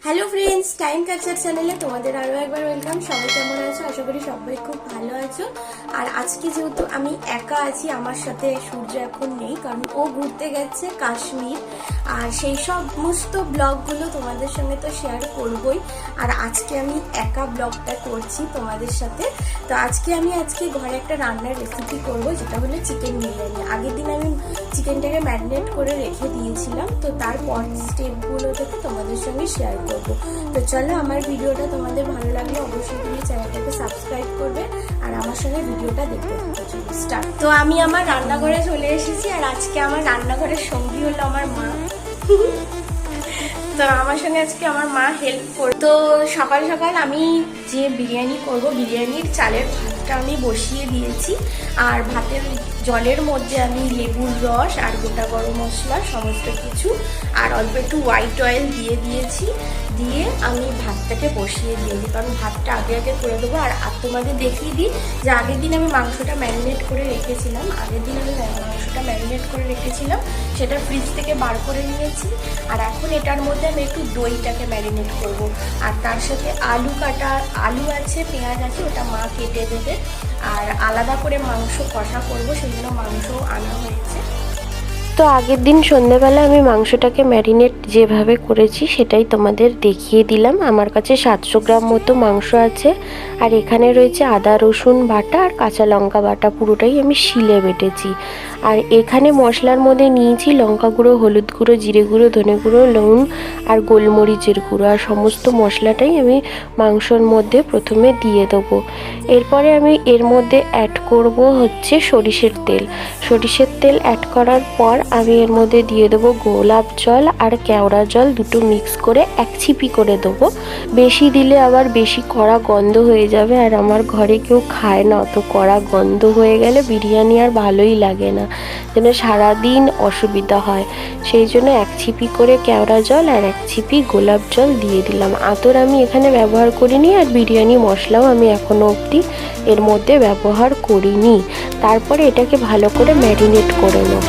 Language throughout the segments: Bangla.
হ্যালো ফ্রেন্ডস টাইম কালচার চ্যানেলে তোমাদের আরও একবার ওয়েলকাম সবাই কেমন আছো? আশা করি সবাই খুব ভালো আছো। আর আজকে যেহেতু আমি একা আছি, আমার সাথে সূর্য এখন নেই, কারণ ও ঘুরতে গেছে কাশ্মীর। আর সেই সমস্ত ব্লগগুলো তোমাদের সঙ্গে তো শেয়ার করবই। আর আজকে আমি একা ব্লগটা করছি তোমাদের সাথে। তো আজকে আমি আজকে ঘরে একটা রান্নার রেসিপি করব, যেটা হলো চিকেন বিরিয়ানি। আগের দিন আমি চিকেনটাকে ম্যারিনেট করে রেখে দিয়েছিলাম। তো তারপর স্টেপগুলো থেকে তোমাদের সঙ্গে শেয়ার করব। তো চলো, আমার ভিডিওটা তোমাদের ভালো লাগলে অবশ্যই তুমি চ্যানেলটাকে সাবস্ক্রাইব করবে আর আমার সঙ্গে ভিডিওটা দেখতে থাকো, চলো স্টার্ট তো আমি আমার রান্নাঘরে চলে এসেছি আর আজকে আমার রান্নাঘরের সঙ্গী হলো আমার মা। তো আমার সঙ্গে আজকে আমার মা হেল্প করে, তো সকাল সকাল আমি যে বিরিয়ানি করব, বিরিয়ানির চালের ভাতটা আমি বসিয়ে দিয়েছি আর ভাতের জলের মধ্যে আমি লেবুর রস আর গোটা গরম মশলা সমস্ত কিছু আর অল্প একটু হোয়াইট অয়েল দিয়ে দিয়েছি। দিয়ে আমি ভাতটাকে বসিয়ে দিয়েছি। কারণ ভাতটা আগে আগে করে দেবো। আর তোমাদের দেখিয়ে দিই যে আগের দিন আমি মাংসটা ম্যারিনেট করে রেখেছিলাম। আগের দিন আমি মাংসটা ম্যারিনেট করে রেখেছিলাম। সেটা ফ্রিজ থেকে বার করে নিয়েছি। আর এখন এটার মধ্যে আমি একটু দইটাকে ম্যারিনেট করব। আর তার সাথে আলু কাটা আলু আছে, পেঁয়াজ আছে, ওটা মা কেটে দেবে। আর আলাদা করে মাংস কষা করব সেই জন্য মাংস আনা হয়েছে। তো আগের দিন সন্ধেবেলা আমি মাংসটাকে ম্যারিনেট যেভাবে করেছি সেটাই তোমাদের দেখিয়ে দিলাম। আমার কাছে সাতশো গ্রাম মতো মাংস আছে আর এখানে রয়েছে আদা, রসুন বাটা আর কাঁচা লঙ্কা বাটা, পুরোটাই আমি শিলে বেটেছি। আর এখানে মশলার মধ্যে নিয়েছি লঙ্কা গুঁড়ো, হলুদ গুঁড়ো, জিরে গুঁড়ো, ধনে গুঁড়ো নুন আর গোলমরিচের গুঁড়ো। আর সমস্ত মশলাটাই আমি মাংসর মধ্যে প্রথমে দিয়ে দেবো। এরপরে আমি এর মধ্যে অ্যাড করব হচ্ছে সরিষের তেল। সরিষের তেল অ্যাড করার পর আমি এর মধ্যে দিয়ে দেবো গোলাপ জল আর কেওড়া জল, দুটো মিক্স করে এক ছিপি করে দেবো। বেশি দিলে আবার বেশি কড়া গন্ধ হয়ে যাবে আর আমার ঘরে কেউ খায় না, অত কড়া গন্ধ হয়ে গেলে বিরিয়ানি আর ভালোই লাগে না, যেন সারাদিন অসুবিধা হয়। সেই জন্য এক ছিপি করে কেওড়া জল আর এক ছিপি গোলাপ জল দিয়ে দিলাম। আতর আমি এখানে ব্যবহার করিনি আর বিরিয়ানি মশলাও আমি এখনও অবধি এর মধ্যে ব্যবহার করিনি। তারপরে এটাকে ভালো করে ম্যারিনেট করে নেব।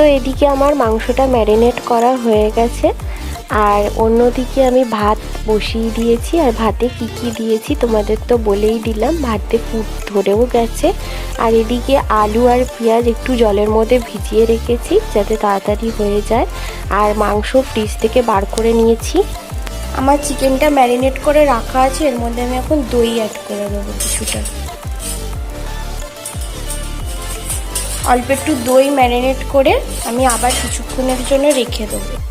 তো এদিকে আমার মাংসটা ম্যারিনেট করা হয়ে গেছে। আর অন্যদিকে আমি ভাত বসিয়ে দিয়েছি। আর ভাতে কি কি দিয়েছি তোমাদের তো বলেই দিলাম। ভাতে ফুট ধরেও গেছে। আর এদিকে আলু আর পেঁয়াজ একটু জলের মধ্যে ভিজিয়ে রেখেছি যাতে তাড়াতাড়ি হয়ে যায়। আর মাংস ফ্রিজ থেকে বার করে নিয়েছি। আমার চিকেনটা ম্যারিনেট করে রাখা আছে। এর মধ্যে আমি এখন দই অ্যাড করে দেবো কিছুটা। অল্প একটু দই ম্যারিনেট করে আমি আবার কিছুক্ষণের জন্য রেখে দেবো।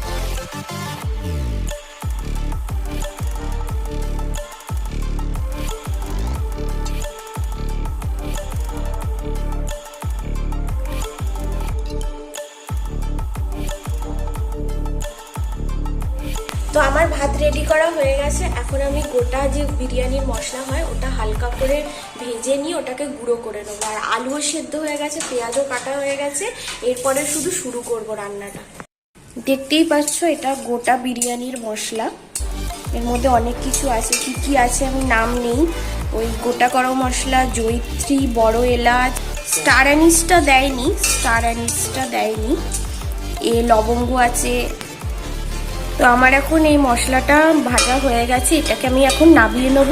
এখন আমি গোটা যে বিরিয়ানির মশলা হয়, ওটা হালকা করে ভেজে নিয়ে ওটাকে গুঁড়ো করে নেব। আর আলুও সেদ্ধ হয়ে গেছে, পেঁয়াজও কাটা হয়ে গেছে, এরপরে শুধু শুরু করব রান্নাটা। দেখতেই পাচ্ছ এটা গোটা বিরিয়ানির মশলা। এর মধ্যে অনেক কিছু আছে, কি কি আছে আমি নাম নেই। ওই গোটা গরম মশলা জৈত্রী বড় এলাচ, স্টার অ্যানিসটা দেয়নি, স্টার অ্যানিসটা দেয়নি। এ লবঙ্গ আছে তো আমার এখন এই মশলাটা ভাজা হয়ে গেছে, এটাকে আমি এখন নাবিয়ে নেব,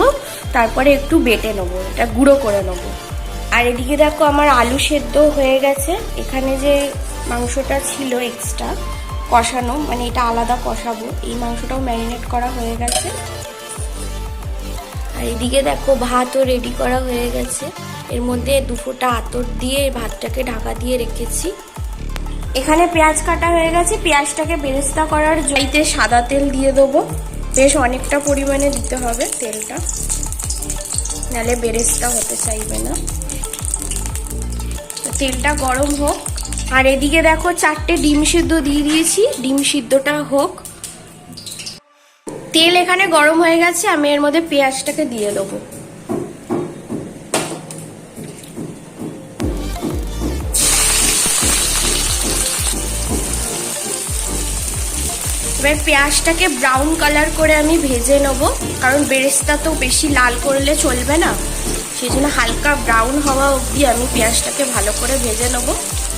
তারপরে একটু বেটে নেব, এটা গুঁড়ো করে নেব। আর এদিকে দেখো আমার আলু সেদ্ধ হয়ে গেছে, এখানে যে মাংসটা ছিল এক্সট্রা কষানো মানে এটা আলাদা কষাবো, এই মাংসটাও ম্যারিনেট করা হয়ে গেছে। আর এদিকে দেখো ভাতও রেডি করা হয়ে গেছে, এর মধ্যে দুফোটা আতর দিয়ে ভাতটাকে ঢাকা দিয়ে রেখেছি। এখানে পেঁয়াজ কাটা হয়ে গেছে। পেঁয়াজটাকে বেরেস্তা করার জইতে সাদা তেল দিয়ে দেবো। বেশ অনেকটা পরিমাণে দিতে হবে তেলটা। নাহলে বেরেস্তা হতে চাইবে না। তেলটা গরম হোক। আর এদিকে দেখো চারটে ডিম সিদ্ধ দিয়ে দিয়েছি। ডিম সিদ্ধটা হোক। তেল এখানে গরম হয়ে গেছে, আমি এর মধ্যে পেঁয়াজটাকে দিয়ে দেবো। এবার পেঁয়াজটাকে ব্রাউন কালার করে আমি ভেজে নেব। কারণ বেরেস্তা তো বেশি লাল করলে চলবে না। সেই জন্য হালকা ব্রাউন হওয়া অবধি আমি পেঁয়াজটাকে ভালো করে ভেজে নেব।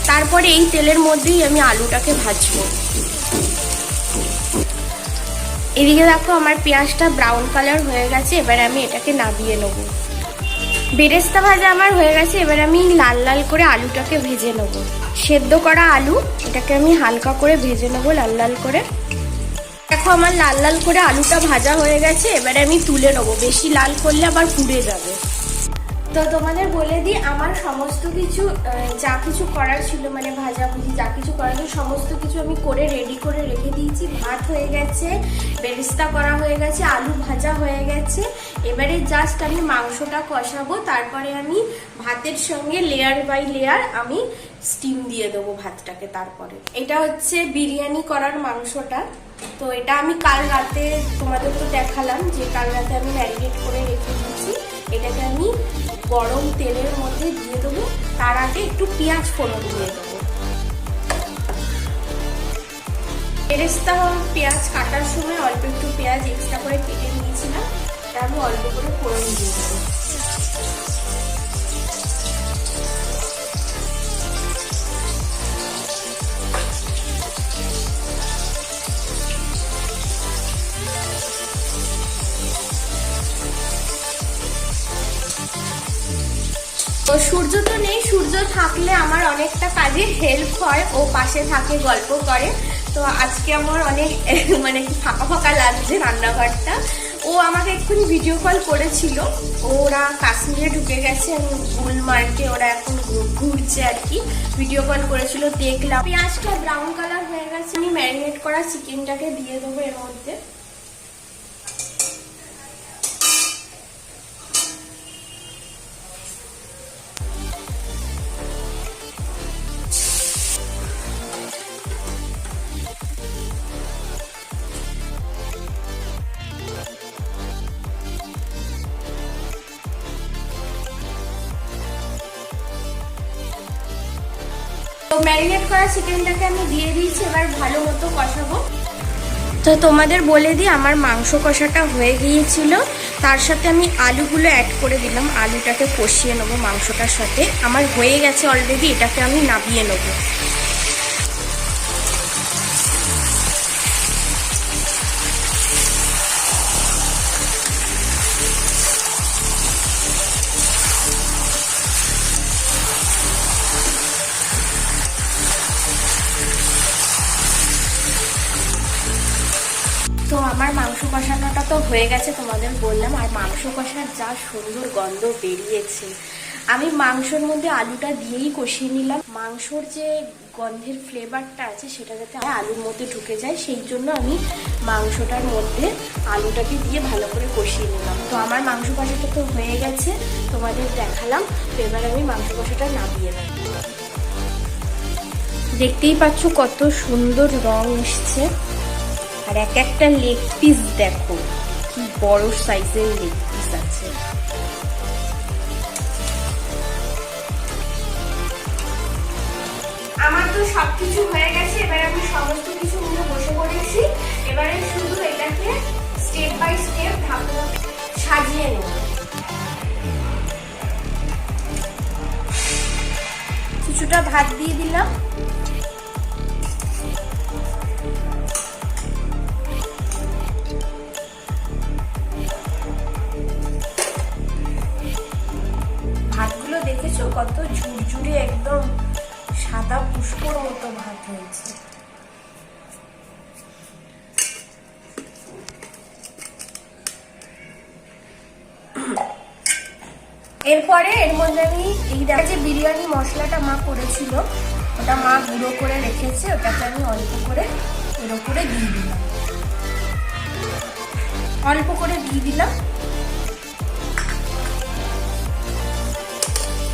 তারপরে এই তেলের মধ্যেই আমি আলুটাকে ভাজবো। এদিকে দেখো আমার পেঁয়াজটা ব্রাউন কালার হয়ে গেছে, এবার আমি এটাকে নামিয়ে নেব। বেরেস্তা ভাজা আমার হয়ে গেছে, এবার আমি লাল লাল করে আলুটাকে ভেজে নেব। সেদ্ধ করা আলু, এটাকে আমি হালকা করে ভেজে নেব লাল লাল করে। আমার লাল লাল করে আলুটা ভাজা হয়ে গেছে, এবারে আমি তুলে নেব। বেশি লাল করলে আবার পুড়ে যাবে। তো তোমাদের বলে দিই, আমার সমস্ত কিছু যা কিছু করার ছিল মানে ভাজাভুজি যা কিছু করার ছিল, সমস্ত কিছু আমি করে রেডি করে রেখে দিয়েছি। ভাত হয়ে গেছে, বেরেস্তা করা হয়ে গেছে, আলু ভাজা হয়ে গেছে। এবারে জাস্ট আমি মাংসটা কষাবো, তারপরে আমি ভাতের সঙ্গে লেয়ার বাই লেয়ার আমি স্টিম দিয়ে দেবো ভাতটাকে তারপরে। এটা হচ্ছে বিরিয়ানি করার মাংসটা। তো এটা আমি কাল রাতে তোমাদের তো দেখালাম যে কাল রাতে আমি ম্যারিনেট করে রেখে দিয়েছি। এটাকে আমি গরম তেলের মধ্যে দিয়ে দেবো। তার আগে একটু পেঁয়াজ ফোড়ন দিয়ে দেবো। বেরেস্তা পেঁয়াজ কাটার সময় অল্প একটু পেঁয়াজ এক্সট্রা করে কেটে নিয়েছিলাম। এটা আমি অল্প করে ফোড়ন দিয়ে দেবো। থাকলে আমার অনেকটা কাজে হেল্প হয়, ও পাশে থাকে, গল্প করে। তো আজকে আমার অনেক মানে ফাঁকা ফাঁকা লাগছে রান্নাঘরটা। ও আমাকে এক্ষুনি ভিডিও কল করেছিল। ওরা কাশ্মীরে ঢুকে গেছে, আমি গুলমার্গে ওরা এখন ঘুরছে আর কি। ভিডিও কল করেছিল, দেখলাম। পেঁয়াজটা ব্রাউন কালার হয়ে গেছে, আমি ম্যারিনেট করা চিকেনটাকে দিয়ে দেবো এর মধ্যে। তো ম্যারিনেট করা চিকেনটাকে আমি দিয়ে দিয়েছি, এবার ভালো মতো কষাবো। তো তোমাদের বলে দিই, আমার মাংস কষাটা হয়ে গিয়েছিল। তার সাথে আমি আলুগুলো অ্যাড করে দিলাম। আলুটাকে কষিয়ে নেব মাংসটার সাথে। আমার হয়ে গেছে অলরেডি এটাকে আমি নাবিয়ে নেব। আমার মাংস কষানোটা তো হয়ে গেছে তোমাদের বললাম, আর মাংস কষার যা সুন্দর গন্ধ বেরিয়েছে। আমি মাংসর মধ্যে আলুটা দিয়েই কষিয়ে নিলাম। মাংসর যে গন্ধের ফ্লেভারটা আছে, সেটা যাতে আলুর মধ্যে ঢুকে যায়, সেই জন্য আমি মাংসটার মধ্যে আলুটাকে দিয়ে ভালো করে কষিয়ে নিলাম। তো আমার মাংস কষাটা তো হয়ে গেছে, তোমাদের দেখালাম। তো এবার আমি মাংস কষাটা নামিয়ে নেব। দেখতেই পাচ্ছ কত সুন্দর রং এসছে। আর এক একটা লেগ পিস দেখো। কি বড় সাইজের লেগ পিস আছে। আমার তো সবকিছু হয়ে গেছে, এবার আমি সমস্ত কিছু বসে পড়েছি। এবারে শুধু এটাকে স্টেপ বাই স্টেপ সাজিয়ে নেব। কিছুটা ভাত দিয়ে দিলাম। আমি এই দেখা যে বিরিয়ানি মশলাটা মা করেছিল, ওটা মা গুঁড়ো করে রেখেছে, ওটাকে আমি অল্প করে এর উপরে দিয়ে দিলাম। অল্প করে দিয়ে দিলাম।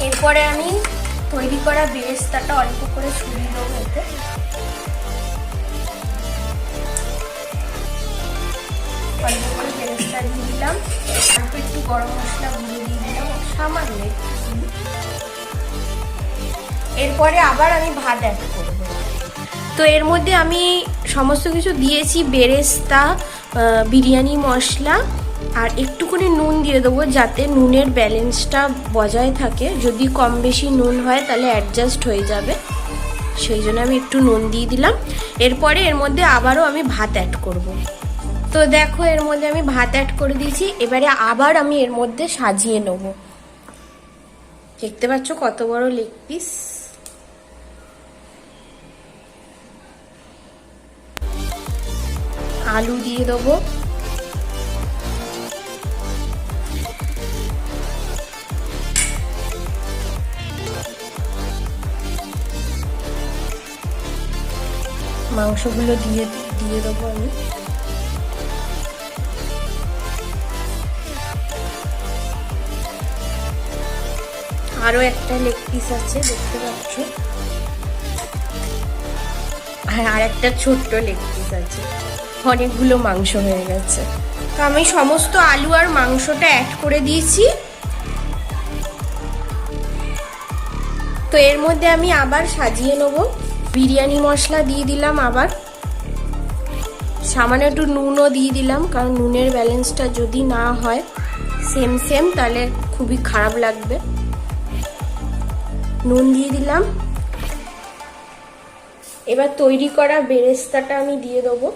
এরপরে আমি তৈরি করা বেরেস্তাটা অল্প করে ছড়িয়ে দেবো এতে। অল্প করে বেরেস্তা দিয়ে দিলাম। অল্প একটু গরম মশলা গুঁড়ো দিয়ে সামান্য। এরপরে আবার আমি ভাত অ্যাড করব। তো এর মধ্যে আমি সমস্ত কিছু দিয়েছি, বেরেস্তা বিরিয়ানি মশলা, আর একটুখানি নুন দিয়ে দেবো যাতে নুনের ব্যালেন্সটা বজায় থাকে। যদি কম বেশি নুন হয় তাহলে অ্যাডজাস্ট হয়ে যাবে। সেই জন্য আমি একটু নুন দিয়ে দিলাম। এরপরে এর মধ্যে আবারও আমি ভাত অ্যাড করব। তো দেখো এর মধ্যে আমি ভাত অ্যাড করে দিয়েছি। এবারে আবার আমি এর মধ্যে সাজিয়ে নেব। দেখতে পাচ্ছ কত বড় লেগ পিস? আলু দিয়ে দেবো। মাংসগুলো দিয়ে দিয়ে দেবো আমি। আরও একটা লেগ পিস আছে, দেখতে পাচ্ছ? আর একটা ছোট্ট লেগ পিস আছে। অনেকগুলো মাংস হয়ে গেছে। তো আমি সমস্ত আলু আর মাংসটা অ্যাড করে দিয়েছি। তো এর মধ্যে আমি আবার সাজিয়ে নেব। বিরিয়ানি মশলা দিয়ে দিলাম আবার। সামান্য একটু নুনও দিয়ে দিলাম, কারণ নুনের ব্যালেন্সটা যদি না হয় সেম সেম তাহলে খুবই খারাপ লাগবে। নুন দিয়ে দিলাম। এবার তৈরি করা বেরেস্তাটা আমি দিয়ে দেবো।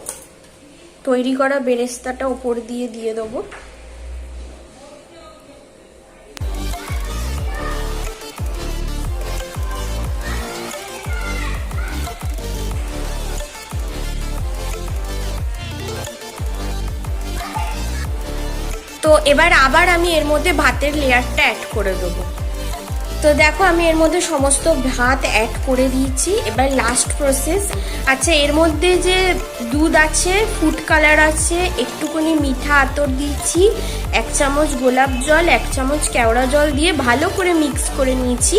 তৈরি করা বেরেস্তাটা ওপর দিয়ে দিয়ে দেবো। তো এবার আবার আমি এর মধ্যে ভাতের লেয়ারটা অ্যাড করে দেবো। তো দেখো, আমি এর মধ্যে সমস্ত ভাত অ্যাড করে দিয়েছি। এবার লাস্ট প্রসেস আচ্ছা এর মধ্যে যে দুধ আছে ফুড কালার আছে, একটুখানি মিঠা আতর দিয়েছি, এক চামচ গোলাপ জল, এক চামচ কেওড়া জল দিয়ে ভালো করে মিক্স করে নিয়েছি।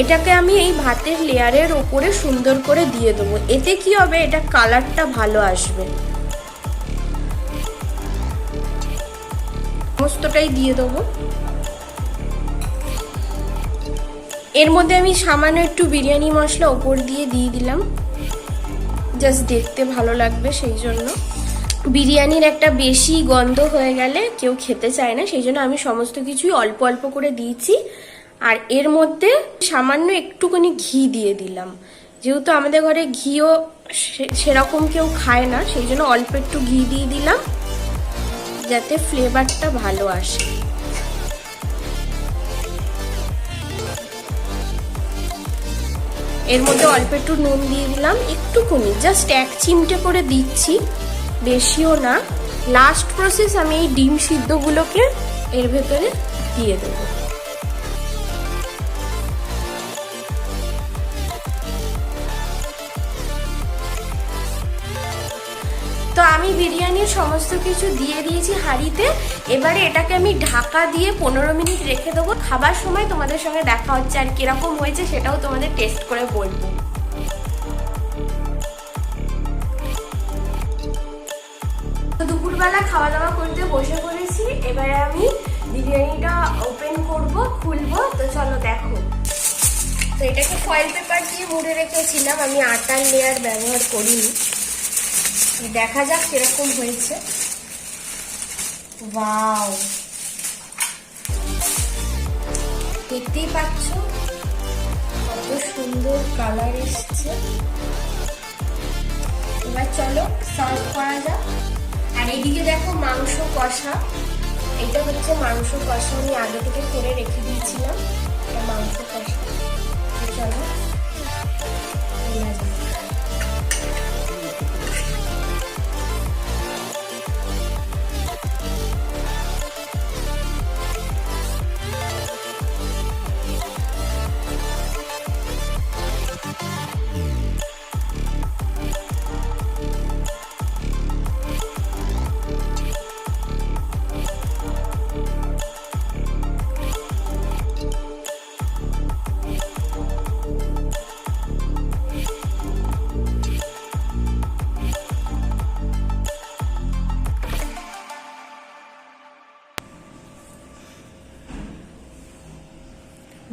এটাকে আমি এই ভাতের লেয়ারের ওপরে সুন্দর করে দিয়ে দেবো। এতে কি হবে? এটা কালারটা ভালো আসবে। সমস্তটাই দিয়ে দেবো। এর মধ্যে আমি সামান্য একটু বিরিয়ানি মশলা ওপর দিয়ে দিয়ে দিলাম। জাস্ট দেখতে ভালো লাগবে সেই জন্য। বিরিয়ানির একটা বেশি গন্ধ হয়ে গেলে কেউ খেতে চায় না, সেই জন্য আমি সমস্ত কিছুই অল্প অল্প করে দিয়েছি। আর এর মধ্যে সামান্য একটুখানি ঘি দিয়ে দিলাম। যেহেতু আমাদের ঘরে ঘিও সেরকম কেউ খায় না, সেই জন্য অল্প একটু ঘি দিয়ে দিলাম। যাতে ফ্লেভারটা ভালো আসে। এর মধ্যে অল্প একটু নুন দিয়ে দিলাম, একটুকুনি জাস্ট এক চিমটে করে দিচ্ছি, বেশিও না। লাস্ট প্রসেস আমি এই ডিম সিদ্ধগুলোকে এর ভেতরে দিয়ে দেবো। আমি বিরিয়ানির সমস্ত কিছু দিয়ে দিয়েছি হাঁড়িতে। এবারে এটাকে আমি ঢাকা দিয়ে পনেরো মিনিট রেখে দেবো। খাবার সময় তোমাদের সঙ্গে দেখা হচ্ছে আর কীরকম হয়েছে সেটাও তোমাদের টেস্ট করে বলব। দুপুরবেলা খাওয়া দাওয়া করতে বসে পড়েছি। এবারে আমি বিরিয়ানিটা ওপেন করব, খুলবো। তো চলো দেখো। তো এটাকে ফয়েল পেপার দিয়ে মুড়ে রেখেছিলাম। আমি আটার লেয়ার ব্যবহার করিনি। দেখা যাক কীরকম হয়েছে। ওয়াও। দেখতেই পাচ্ছ কত সুন্দর কালার এসছে। এবার চলো সার্ভ করা যাক। আর এদিকে দেখো মাংস কষা। এটা হচ্ছে মাংস কষা আমি আগে থেকে করে রেখে দিয়েছিলাম। এটা মাংস কষা। চলো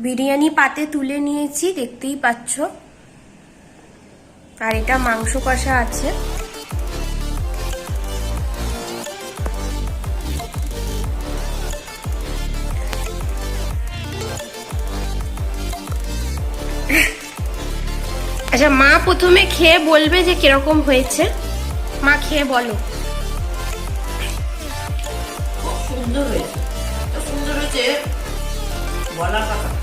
বিরিয়ানি পাতে তুলে নিয়েছি, দেখতেই পাচ্ছ। আর এটা মাংস কষা আছে। আচ্ছা মা প্রথমে খেয়ে বলবে যে কীরকম হয়েছে। মা খেয়ে বলো। সুন্দর হয়েছে। সুন্দর হয়েছে, বলার কথা।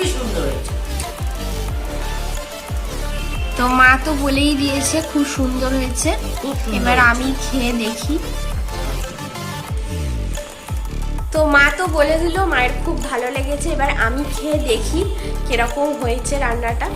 খুবই সুন্দর হয়েছে। তো মা তো বলেই দিয়েছে খুব সুন্দর হয়েছে। এবার আমি খেয়ে দেখি। তো মা তো বলে দিল মায়ের খুব ভালো লেগেছে। এবার আমি খেয়ে দেখি কীরকম হয়েছে রান্নাটা।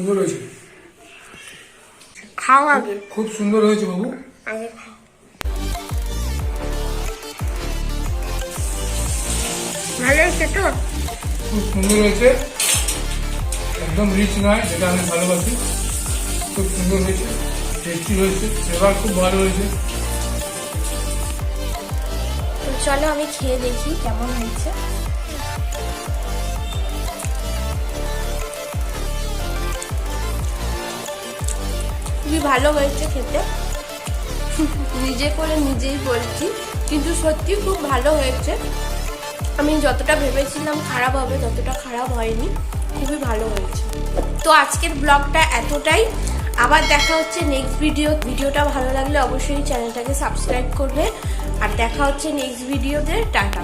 সুন্দর হয়েছে। খাও আগে খুব সুন্দর হয়েছে বাবু। আগে খাও। ভালো হয়েছে তো? খুব সুন্দর হয়েছে। একদম রিচ নয় যেটা আমি ভালোবাসি। খুব সুন্দর হয়েছে টেস্টি হয়েছে ফ্লেভার খুব ভালো হয়েছে। চলো আমি খেয়ে দেখি কেমন হয়েছে। খুবই ভালো হয়েছে খেতে। নিজে করে নিজেই বলছি, কিন্তু সত্যি খুব ভালো হয়েছে। আমি যতটা ভেবেছিলাম খারাপ হবে, ততটা খারাপ হয়নি, খুবই ভালো হয়েছে। তো আজকের ব্লগটা এতটাই। আবার দেখা হচ্ছে নেক্সট ভিডিও ভিডিওটা ভালো লাগলে অবশ্যই চ্যানেলটাকে সাবস্ক্রাইব করবে। আর দেখা হচ্ছে নেক্সট ভিডিওতে টাটা।